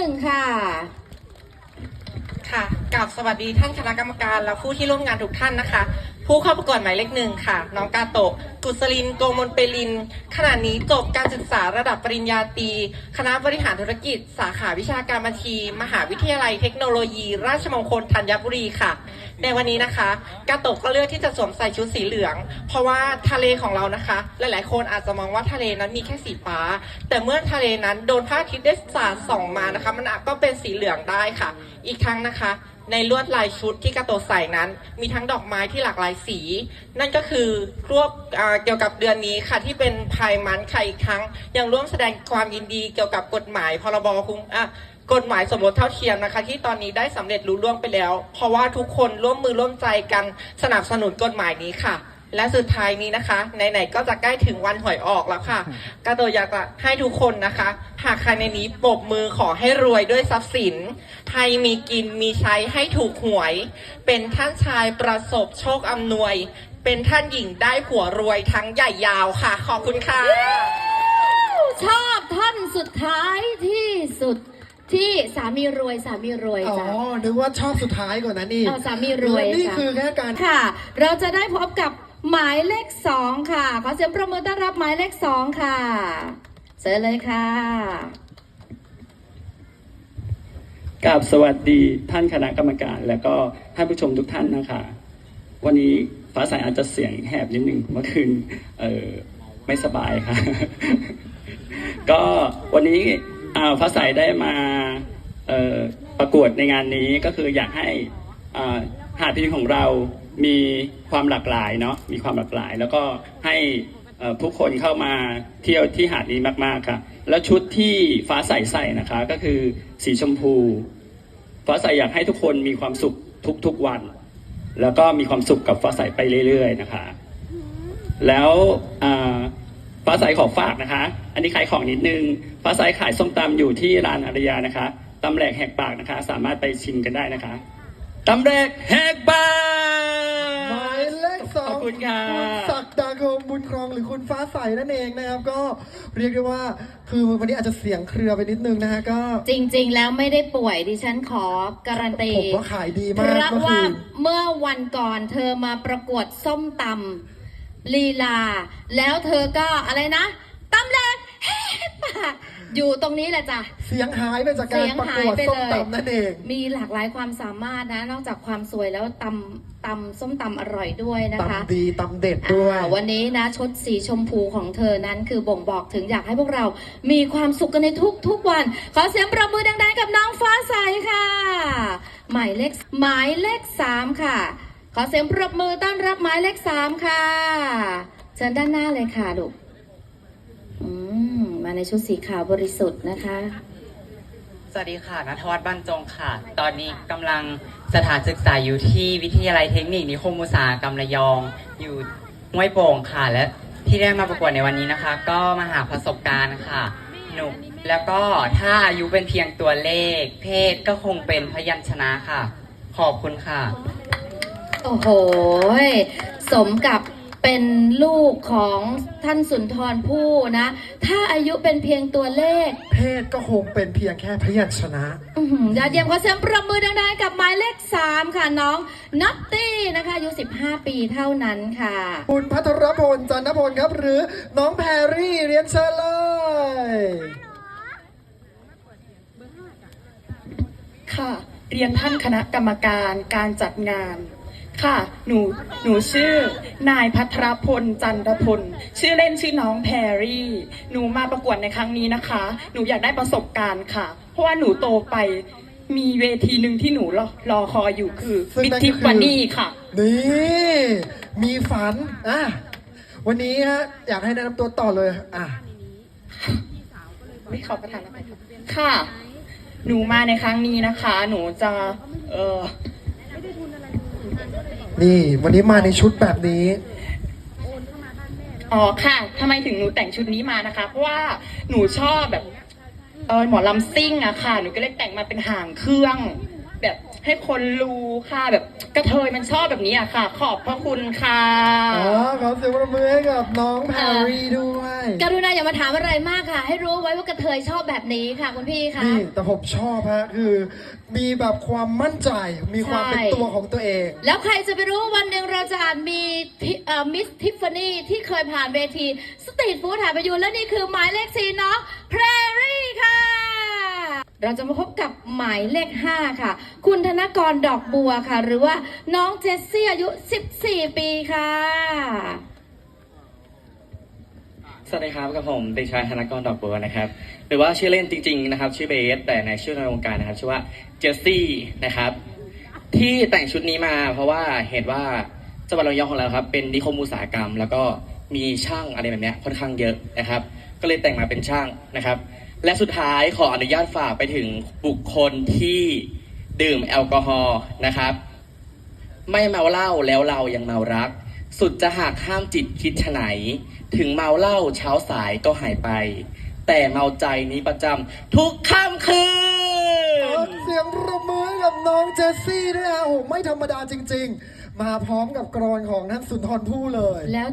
หนึ่งค่ะ ค่ะกับสวัสดีท่านคณะกรรมการและผู้ที่ร่วมงานทุกท่านนะคะ ผู้เข้าประกวดหมายเลขหนึ่งค่ะ น้องกาโตะกุศลินโกมลเปลิน ขณะนี้จบการศึกษาระดับปริญญาตรีคณะบริหารธุรกิจ สาขาวิชาการบัญชี มหาวิทยาลัยเทคโนโลยี ราชมงคลธัญบุรีค่ะ ในวันนี้นะคะ กาโตะก็เลือกที่จะสวมใส่ชุดสีเหลือง เพราะว่าทะเลของเรานะคะ หลายๆ คนอาจจะมองว่าทะเลนั้นมีแค่สีฟ้า แต่เมื่อทะเลนั้นโดนพระอาทิตย์ได้สาดส่องมานะคะ มันอาจก็เป็นสีเหลืองได้ค่ะ อีกทั้งนะคะ ในลวดลายชุดที่กาโตะใส่นั้น มีทั้งดอกไม้ที่หลากหลายสี นั่นก็คือรวบเกี่ยวกับเดือนนี้ค่ะที่เป็นพายมันค่ะอีกครั้ง ยังร่วมแสดงความยินดีเกี่ยวกับกฎหมายพรบคุ้มกฎหมายสมรสเท่าเทียมนะคะ ที่ตอนนี้ได้สำเร็จรู้ล่วงไปแล้ว เพราะว่าทุกคนร่วมมือร่วมใจกันสนับสนุนกฎหมายนี้ค่ะ และสุดท้ายนี้นะคะไหนๆก็จะใกล้ถึงวันหวยออกแล้วค่ะกาโตะอยากจะให้ทุกคนนะคะ หากใครในนี้ปรบมือขอให้รวยด้วยทรัพย์สินให้มีกินมีใช้ให้ถูกหวย เป็นท่านชายประสบโชคอำนวย เป็นท่านหญิงได้ผัวรวยทั้งใหญ่ยาวค่ะ ขอบคุณค่ะ ชอบท่อนสุดท้ายที่สุดที่สามีรวยสามีรวยอ๋อจ้ะนึกว่าชอบสุดท้ายก่อนนะนี่เอาสามีรวยและนี่จ้ะ คือแค่การ ค่ะ เราจะได้พบกับ หมายเลขสองค่ะ ขอเสียงประมือต้อนรับหมายเลขสองค่ะเจอเลยค่ะกับสวัสดีท่านคณะกรรมการ และก็ท่านผู้ชมทุกท่านนะคะ วันนี้ฟ้าใสอาจจะเสียงแหบนิดนึงเมื่อคืนเออไม่สบายค่ะ ก็วันนี้ฟ้าใสได้มาประกวดในงานนี้ก็คืออยากให้หาดพินของเรา มีความหลากหลายเนาะมีความหลากหลาย แล้วก็ให้ผู้คนเข้ามาเที่ยวที่หาดนี้มากๆค่ะ แล้วชุดที่ฟ้าใสใส่นะคะ ก็คือสีชมพู ฟ้าใสอยากให้ทุกคนมีความสุขทุกๆวัน แล้วก็มีความสุขกับฟ้าใสไปเรื่อย ๆ นะคะ แล้วฟ้าใสขอฝากนะคะ อันนี้ขายของนิดนึง ฟ้าใสขายส้มตำอยู่ที่ร้านอารยานะคะตำแหลกแหกปากนะคะ สามารถไปชิมกันได้นะคะตำแหลกแหกปาก ฟ้าใสนั่นเองนะครับ ก็เรียกได้ว่าคือวันนี้อาจจะเสียงเครือไปนิดนึงนะฮะก็จริง ๆ แล้วไม่ได้ป่วยดิฉันขอการันตีผมว่าขายดีเพมากราะเมื่อว่าคืนเมื่อวันก่อนเธอมาประกวดส้มตำลีลา แล้วเธอก็อะไรนะตำแหลกเฮ้ปาก อยู่ตรงนี้แหละจ้ะ เสียงหายไปจากการเสียงประหากยวดไปส้มเลยตำนั่นเอง มีหลากหลายความสามารถนะ นอกจากความสวยแล้วตำตำส้มตำอร่อยด้วยนะคะ ตำดีตำเด็ดด้วยอ่าวันนี้นะชุดสีชมพูของเธอนั้นคือบ่งบอกถึงอยากให้พวกเรา มีความสุขกันในทุกทุกๆวัน ขอเสียงประมือดังๆกับน้องฟ้าใสค่ะ หมายเลขหมายเลขสามค่ะ ขอเสียงปรบมือต้อนรับหมายเลขสามค่ะ เชิญด้านหน้าเลยค่ะลูกอื มมาในชุดสีขาวบริสุทธิ์นะคะ สวัสดีค่ะนัทวัฒน์บรรจงค่ะ ตอนนี้กำลังสถานศึกษาอยู่ที่วิทยาลัยเทคนิคนิคมอุตสาหกรรมระยอง อยู่ห้วยโป่งค่ะ และที่ได้มาประกวดในวันนี้นะคะ ก็มาหาประสบการณ์ค่ะ หนุกแล้วก็ถ้าอายุเป็นเพียงตัวเลข เพศก็คงเป็นพยัญชนะค่ะ ขอบคุณค่ะ โอ้โห สมกับ เป็นลูกของท่านสุนทรภู่นะ ถ้าอายุเป็นเพียงตัวเลข เพศก็คงเป็นเพียงแค่พยัญชนะอื้อหือยอดเยี่ยมขอเสียงปรบมือดังๆกับหมายเลข 3 ค่ะน้องนัตตี้นะคะอายุ 15 ปีเท่านั้นค่ะ คุณพัทรพลจันทพลครับ หรือน้องแพรรี่เรียนเชิญเลย ค่ะ เรียนท่านคณะกรรมการการจัดงาน ค่ะ หนู หนูชื่อ นายพัทรพล จันทพล ชื่อเล่นชื่อน้องแพรรี่ หนูมาประกวดในครั้งนี้นะคะ หนูอยากได้ประสบการณ์ค่ะ เพราะว่าหนูโตไป มีเวทีหนึ่งที่หนูรอรอคอยอยู่คือซึ่งบินั่นทิก็คือฟานี่ค่ะ นี่มีฝันอะวันนี้ฮะอยากให้แนะนำตัวต่อเลยอะไม่ขอประทานอะไรค่ะ หนูมาในครั้งนี้นะคะ หนูจะ เออ นี่วันนี้มาในชุดแบบนี้ อ๋อค่ะทำไมถึงหนูแต่งชุดนี้มานะคะ เพราะว่าหนูชอบแบบ เออหมอลำซิ่งอะค่ะ หนูก็เลยแต่งมาเป็นหางเครื่อง แบบให้คนรู้ค่ะแบบกระเทยมันชอบแบบนี้อะค่ะ ขอบพระคุณค่ะ อ๋อขอเสียงปรบมือให้กับน้องแพรรี่ด้วย กรุณาอย่ามาถามอะไรมากค่ะ ให้รู้ไว้ว่ากระเทยชอบแบบนี้ค่ะคุณพี่คะนี่แต่ผมชอบฮะคือ มีแบบความมั่นใจมีความเป็นใช่ตัวของตัวเอง แล้วใครจะไปรู้ว่าวันหนึ่งเราจะอาจมีมิสทิฟฟานี่ที่เคยผ่านเวทีสตรีทฟู้ดหาประยุนและนี่คือหมายเลขสี่น้องแพรรี่ค่ะ เราจะมาพบกับหมายเลข 5 ค่ะ คุณธนกรดอกบัวค่ะ หรือว่าน้องเจสซี่อายุ 14 ปีค่ะ สวัสดีครับกับผมเด็กชายธนกรดอกบัวนะครับ หรือว่าชื่อเล่นจริง ๆ นะครับ ชื่อเบสแต่ในชื่อในวงการนะครับ ชื่อว่าเจสซี่นะครับ ที่แต่งชุดนี้มาเพราะว่าเห็นว่าจังหวัดระยองของเราครับ เป็นนิคมอุตสาหกรรม แล้วก็มีช่างอะไรแบบนี้ค่อนข้างเยอะนะครับ ก็เลยแต่งมาเป็นช่างนะครับ และสุดท้ายขออนุญาตฝากไปถึงบุคคลที่ดื่มแอลกอฮอล์นะครับ ไม่เมาเหล้าแล้วเรายังเมารัก สุดจะหักห้ามจิตคิดฉไหน ถึงเมาเหล้าเช้าสายก็หายไป แต่เมาใจนี้ประจำทุกค่ำคืขอนเสียงปรบมือให้กับน้องเจสซี่ด้วยนะโอ้โหไม่ธรรมดาจริง ๆ มาพร้อมกับกรอนของท่านสุนทรภู่เลย แล้ว